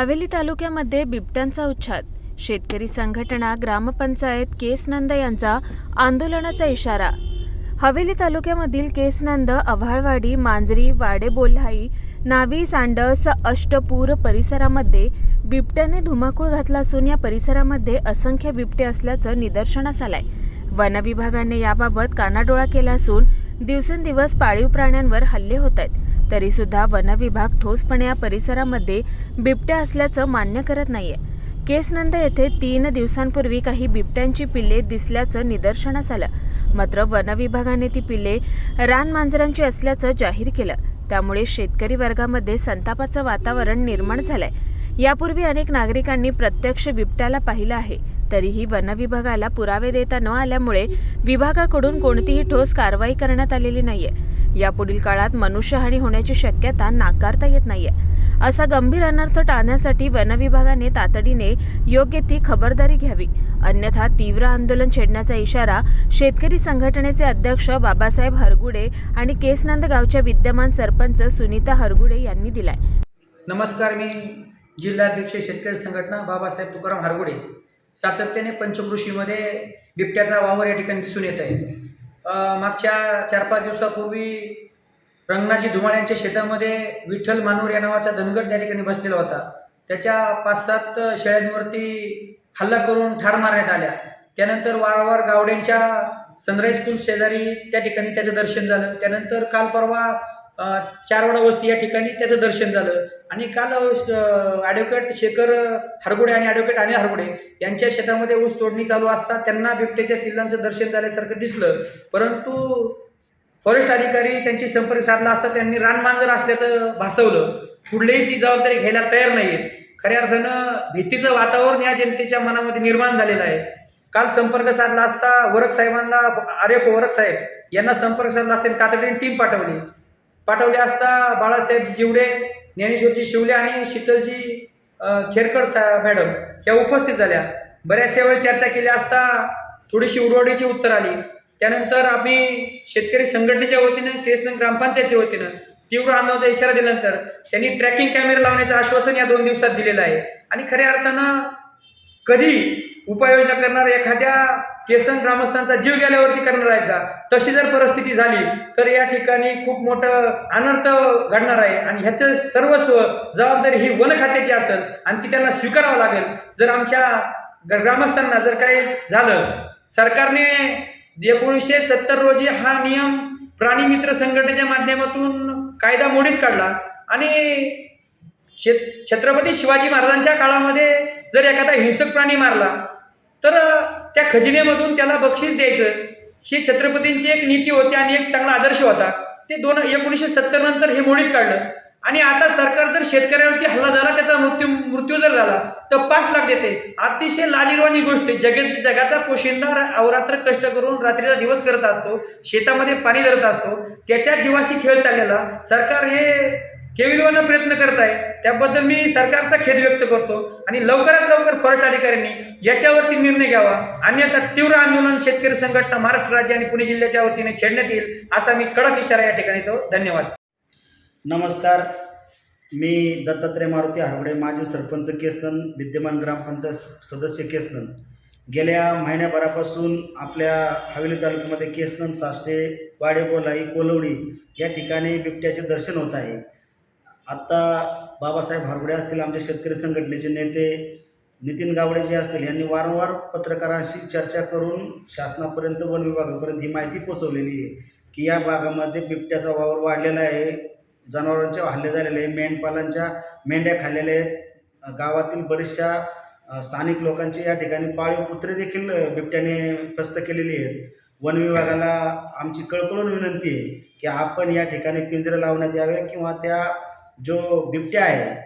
हवेली तालुक्यामध्ये बिबट्यांचा उच्छाद. शेतकरी संघटना ग्रामपंचायत केसनंद यांचा आंदोलनाचा इशारा. हवेली तालुक्यामधील केसनंद अव्हाळवाडी मांजरी वाडेबोल्हाई नावी सांडस अष्टपूर परिसरामध्ये बिबट्याने धुमाकूळ घातला असून या परिसरामध्ये असंख्य बिबटे असल्याचं निदर्शनास आलंय. वन विभागाने याबाबत कानाडोळा केला असून दिवसेंदिवस पाळीव प्राण्यांवर हल्ले होत आहेत. तरीसुद्धा वनविभाग ठोसपणे या परिसरामध्ये बिबट्या असल्याचं मान्य करत नाहीये. केसनंद येथे तीन दिवसांपूर्वी काही बिबट्यांची पिल्ले दिसल्याचं निदर्शनास आलं. मात्र वनविभागाने ती पिल्ले रानमांजरांची असल्याचं जाहीर केलं. त्यामुळे शेतकरी वर्गामध्ये संतापाचं वातावरण निर्माण झालंय. यापूर्वी अनेक नागरिकांनी प्रत्यक्ष बिबट्याला पाहिलं आहे. तरीही वनविभागाला पुरावे देता न आल्यामुळे विभागाकडून कोणतीही ठोस कारवाई करण्यात आलेली नाहीये. यापुढील काळात मनुष्यहानी होण्याची शक्यता नाकारता येत नाहीये. असा गंभीर अनर्थ टाळण्यासाठी वन विभागाने तातडीने योग्य ती खबरदारी घ्यावी. अन्यथा तीव्र आंदोलन छेडण्याचा इशारा शेतकरी संघटनेचे अध्यक्ष बाबासाहेब हरगुडे आणि केसनंद गावच्या विद्यमान सरपंच सुनीता हरगुडे यांनी दिलाय. नमस्कार मी जिल्हाध्यक्ष शेतकरी संघटना बाबासाहेब तुकाराम हरगुडे. सातत्याने पंचकृषीमध्ये बिबट्याचा वावर या ठिकाणी दिसून येत आहे. मागच्या चार पाच दिवसापूर्वी रंगनाजी धुमाळ्यांच्या शेतामध्ये विठ्ठल मानूर या नावाचा धनगट त्या ठिकाणी बसलेला होता. त्याच्या पाच सात शेळ्यांवरती हल्ला करून ठार मारण्यात आल्या. त्यानंतर वारंवार गावड्यांच्या सनराईज स्कूल शेजारी त्या ठिकाणी त्याचं दर्शन झालं. त्यानंतर काल परवा चारवडा वस्ती या ठिकाणी त्याचं दर्शन झालं. आणि काल ॲडव्होकेट शेखर हरगुडे आणि ॲडव्होकेट अनिल हरगुडे यांच्या शेतामध्ये ऊस तोडणी चालू असता त्यांना बिबट्याच्या पिल्लांचं दर्शन झाल्यासारखं दिसलं. परंतु फॉरेस्ट अधिकारी त्यांची संपर्क साधला असता त्यांनी रानमांजर असल्याचं भासवलं. कुठलीही ती जबाबदारी घ्यायला तयार नाही खऱ्या अर्थानं भीतीचं वातावरण या जनतेच्या मनामध्ये निर्माण झालेलं आहे. काल संपर्क साधला असता वरक साहेबांना आर एफ वरक साहेब यांना संपर्क साधला असता तातडीने टीम पाठवली. पाठवली असता बाळासाहेब जिवडे ज्ञानेश्वरजी शिवले आणि शीतलजी खेरकर सा मॅडम ह्या उपस्थित झाल्या. बऱ्याचशा वेळ चर्चा केली असता थोडीशी उडवडीची उत्तर आली. त्यानंतर आम्ही शेतकरी संघटनेच्या वतीनं कृष्ण ग्रामपंचायतच्या वतीनं तीव्र आंदोलनाचा इशारा दिल्यानंतर त्यांनी ट्रॅकिंग कॅमेरा लावण्याचं आश्वासन या दोन दिवसात दिलेलं आहे. आणि खऱ्या अर्थानं कधी उपाययोजना करणार एखाद्या केसन ग्रामस्थांचा जीव गेल्यावरती करणार आहेत का? तशी जर परिस्थिती झाली तर या ठिकाणी खूप मोठं अनर्थ घडणार आहे. आणि ह्याचं सर्वस्व जबाबदारी ही वन खात्याची असेल आणि ती त्यांना स्वीकारावं लागेल. जर आमच्या ग्रामस्थांना जर काही झालं सरकारने एकोणीसशे सत्तर रोजी हा नियम प्राणी मित्र संघटनेच्या माध्यमातून कायदा मोडीच काढला. आणि छत्रपती शिवाजी महाराजांच्या काळामध्ये जर एखादा हिंसक प्राणी मारला तर त्या खजिनेमधून त्याला बक्षीस द्यायचं. ही छत्रपतींची एक नीती होती आणि एक चांगला आदर्श होता. ते दोन एकोणीसशे सत्तर नंतर हे मोडीत काढलं. आणि आता सरकार जर शेतकऱ्यावरती हल्ला झाला त्याचा मृत्यू मृत्यू जर झाला तर पाच लाख देते. अतिशय लाजीरवाणी गोष्ट जग जगाचा पोशिंदा अवरात्र कष्ट करून रात्रीचा दिवस करत असतो. शेतामध्ये पाणी धरत असतो. त्याच्या जीवाशी खेळ चाललेला. सरकार हे केविलवानं प्रयत्न करत आहे त्याबद्दल मी सरकारचा खेद व्यक्त करतो आणि लवकरात लवकर फॉरेस्ट अधिकाऱ्यांनी याच्यावरती निर्णय घ्यावा. अन्यथा तीव्र आंदोलन शेतकरी संघटना महाराष्ट्र राज्य आणि पुणे जिल्ह्याच्या वतीने छेडण्यात येईल असा मी कडक इशारा या ठिकाणी तो धन्यवाद. नमस्कार. मी दत्तात्रय मारुती हावडे माजी सरपंच केसनन विद्यमान ग्रामपंचायत सदस्य केसनन. गेल्या महिन्याभरापासून आपल्या हवेली तालुक्यामध्ये केसनन साष्टे वाडेबोलाई कोलवडी या ठिकाणी बिबट्याचे दर्शन होत आहे. आत्ता बाबासाहेब हारगुडे असतील आमच्या शेतकरी संघटनेचे नेते नितीन गावडे जे असतील यांनी वारंवार पत्रकारांशी चर्चा करून शासनापर्यंत वन विभागापर्यंत ही माहिती पोचवलेली आहे की या भागामध्ये बिबट्याचा वावर वाढलेला आहे जनावरांचे हल्ले झालेले आहे मेंढपालांच्या मेंढ्या खाल्लेल्या आहेत. गावातील बरेचशा स्थानिक लोकांची या ठिकाणी पाळीव कुत्रे देखील बिबट्याने फस्त केलेली आहेत. वन विभागाला आमची कळकळून विनंती आहे की आपण या ठिकाणी पिंजरं लावण्यात यावे किंवा त्या जो बिबट्या आहे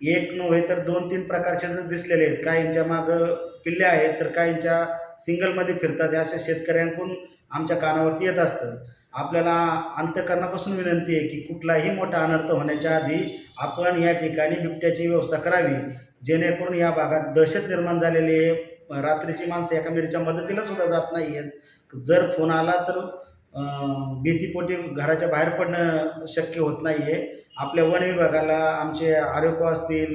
एक नव्हे तर दोन तीन प्रकारचे जर दिसलेले आहेत काहींच्या मागं पिल्ले आहेत तर काहींच्या सिंगलमध्ये फिरतात हे अशा शेतकऱ्यांकडून आमच्या कानावरती येत असतं. आपल्याला अंतकरणापासून विनंती आहे की कुठलाही मोठा अनर्थ होण्याच्या आधी आपण या ठिकाणी बिबट्याची व्यवस्था करावी. जेणेकरून या भागात दहशत निर्माण झालेली आहे. रात्रीची माणसं एकामेरीच्या मदतीला सुद्धा जात नाही आहेत. जर फोन आला तर भीतीपोटी घराच्या बाहेर पडणं शक्य होत नाही आहे आपल्या वन विभागाला आमचे आरोग्य असतील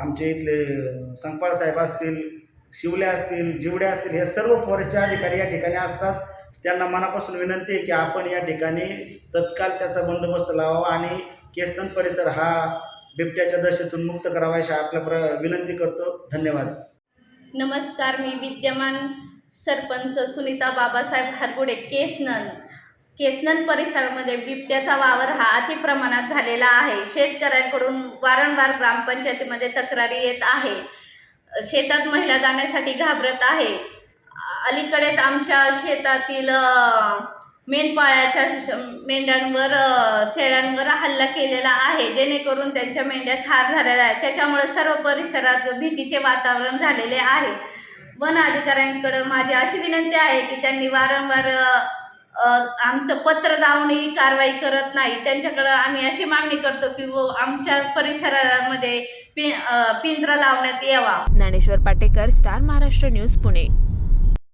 आमचे इथले संपाळ साहेब असतील शिवले असतील जिवडे असतील हे सर्व फॉरेस्टचे अधिकारी या ठिकाणी असतात. त्यांना मनापासून विनंती आहे की आपण या ठिकाणी तत्काळ त्याचा बंदोबस्त लावावा आणि केस्तन परिसर हा बिबट्याच्या दशेतून मुक्त करावा अशी आपल्या प्र विनंती करतो. धन्यवाद. नमस्कार मी विद्यमान सरपंच सुनीता बाबासाहेब हरगुडे केसनन. केसनन परिसरामध्ये बिबट्याचा वावर हा अतिप्रमाणात झालेला आहे. शेतकऱ्यांकडून वारंवार ग्रामपंचायतीमध्ये तक्रारी येत आहे. शेतात महिला जाण्यासाठी घाबरत आहे. अलीकडेच आमच्या शेतातील मेंढपाळ्याच्या मेंढ्यांवर शेळ्यांवर हल्ला केलेला आहे. जेणेकरून त्यांच्या मेंढ्या ठार झालेल्या आहेत. त्याच्यामुळे सर्व परिसरात भीतीचे वातावरण झालेले आहे. वन अधिकाऱ्यांकडं माझी अशी विनंती आहे की त्यांनी वारंवार आमचं पत्र जाऊनही कारवाई करत नाही. त्यांच्याकडं आम्ही अशी मागणी करतो की व आमच्या परिसरामध्ये पिं पिंजरा लावण्यात यावा. Dnyaneshwar Patekar star Maharashtra news Pune.